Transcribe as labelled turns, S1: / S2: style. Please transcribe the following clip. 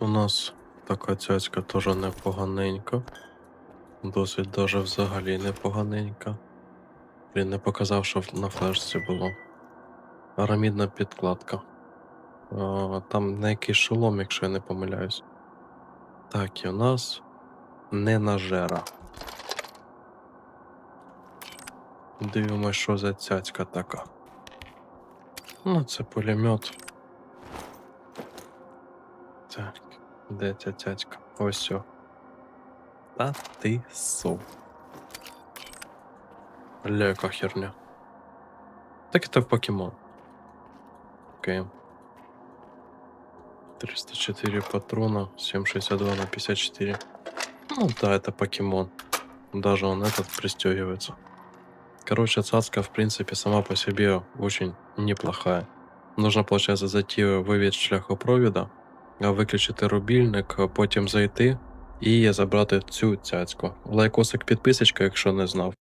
S1: У нас така цяцька теж непоганенька. Досить даже взагалі непоганенька. Він не показав, що на флешці було. Арамідна підкладка. А, там на якийсь шолом, якщо я не помиляюсь. Так, і у нас ненажера. Дивимось, що за цяцька така. Ну, це пулемет. Так, де ця цяцька? Ось о. Та ти сов. Ля, яка херня. Так это в покемон. Окей. 304 патрона, 7,62 на 54. Ну да, это покемон. Даже он этот пристегивается. Короче, цацка, в принципе, сама по себе очень неплохая. Нужно, получается, зайти в вивід шляхопровіда, а, виключити рубільник, потім зайти і забрати цю цяцьку. Лайкосик підписочка, якщо не знав.